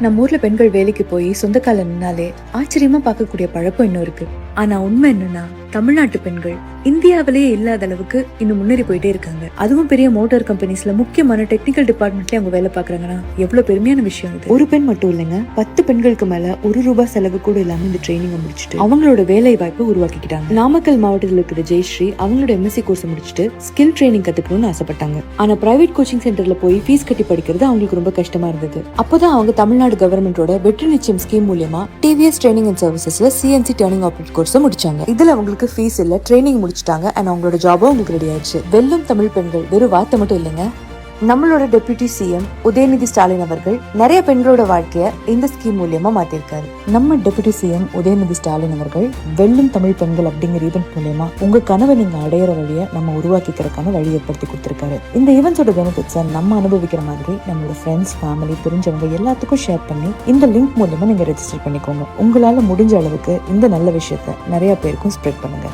நம்ம ஊர்ல பெண்கள் வேலைக்கு போய் சொந்த கால நின்னாலே ஆச்சரியமா பார்க்கக்கூடிய பழக்கம் இன்னும் இருக்கு. ஆனா உண்மை என்னன்னா தமிழ்நாட்டு பெண்கள் இந்தியாவிலேயே இல்லாத அளவுக்கு இன்னும் முன்னேறி போயிட்டே இருக்காங்க. அதுவும் பெரிய மோட்டார் கம்பெனிஸ்ல முக்கியமான டெக்னிக்கல் டிபார்ட்மெண்ட்ல அவங்க வேலை பாக்குறாங்கன்னா எவ்வளவு பெருமையான விஷயம் இது. ஒரு பெண் மட்டும் இல்லைங்க பத்து பெண்களுக்கு மேல ஒரு ரூபாய் செலவு கூட இல்லாம இந்த ட்ரைனிங் முடிச்சுட்டு அவங்களோட வேலை வாய்ப்பு உருவாக்கிக்கிட்டாங்க. நாமக்கல் மாவட்டத்தில் இருக்கிற ஜெயஸ்ரீ அவங்களோட எம்எஸ்சி கோர்ஸ் முடிச்சுட்டு ஸ்கில் ட்ரைனிங் கத்துக்கணும்னு ஆசைப்பட்டாங்க. ஆனா பிரைவேட் கோச்சிங் சென்டர்ல போய் ஃபீஸ் கட்டி படிக்கிறது அவங்களுக்கு ரொம்ப கஷ்டமா இருந்தது. அப்போதான் அவங்க தமிழ்நாடு கவர்மெண்டோட வெற்றி நிச்சயம் ஸ்கீம் மூலியமா டிவிஎஸ் ட்ரைனிங் அண்ட் சர்வீசஸ்ல சிஎன்சி டர்னிங் ஆப்ரேட் கோர்ஸ் முடிச்சாங்க. இதுல அவங்களுக்கு ஃபீஸ் இல்ல ட்ரைனிங் முடிச்சிட்டாங்க அண்ட் அவங்களோட ஜாபும் உங்களுக்கு ரெடி ஆயிடுச்சு. வெல்லும் தமிழ் பெண்கள் வெறும் வார்த்தை மட்டும் இல்லைங்க. நம்மளோட டெபியூட்டி சிஎம் உதயநிதி ஸ்டாலின் அவர்கள் நிறைய பெண்களோட வாழ்க்கைய இந்த ஸ்கீம் மூலியமா மாத்திருக்காரு. நம்ம டெபியூட்டி சிஎம் உதயநிதி ஸ்டாலின் அவர்கள் வெல்லும் தமிழ் பெண்கள் அப்படிங்கிற ஈவெண்ட் மூலியமா உங்க கனவை நீங்க அடையிற வழியை நம்ம உருவாக்கிக்கிறதுக்கான வழி ஏற்படுத்தி கொடுத்திருக்காரு. இந்த ஈவெண்ட்ஸோட பெனிஃபிட்ஸை நம்ம அனுபவிக்கிற மாதிரி நம்மளோட ஃப்ரெண்ட்ஸ் ஃபேமிலி தெரிஞ்சவங்க எல்லாத்துக்கும் ஷேர் பண்ணி இந்த லிங்க் மூலியமா நீங்க ரெஜிஸ்டர் பண்ணிக்கோங்க. உங்களால முடிஞ்ச அளவுக்கு இந்த நல்ல விஷயத்த நிறைய பேருக்கும் ஸ்ப்ரெட் பண்ணுங்க.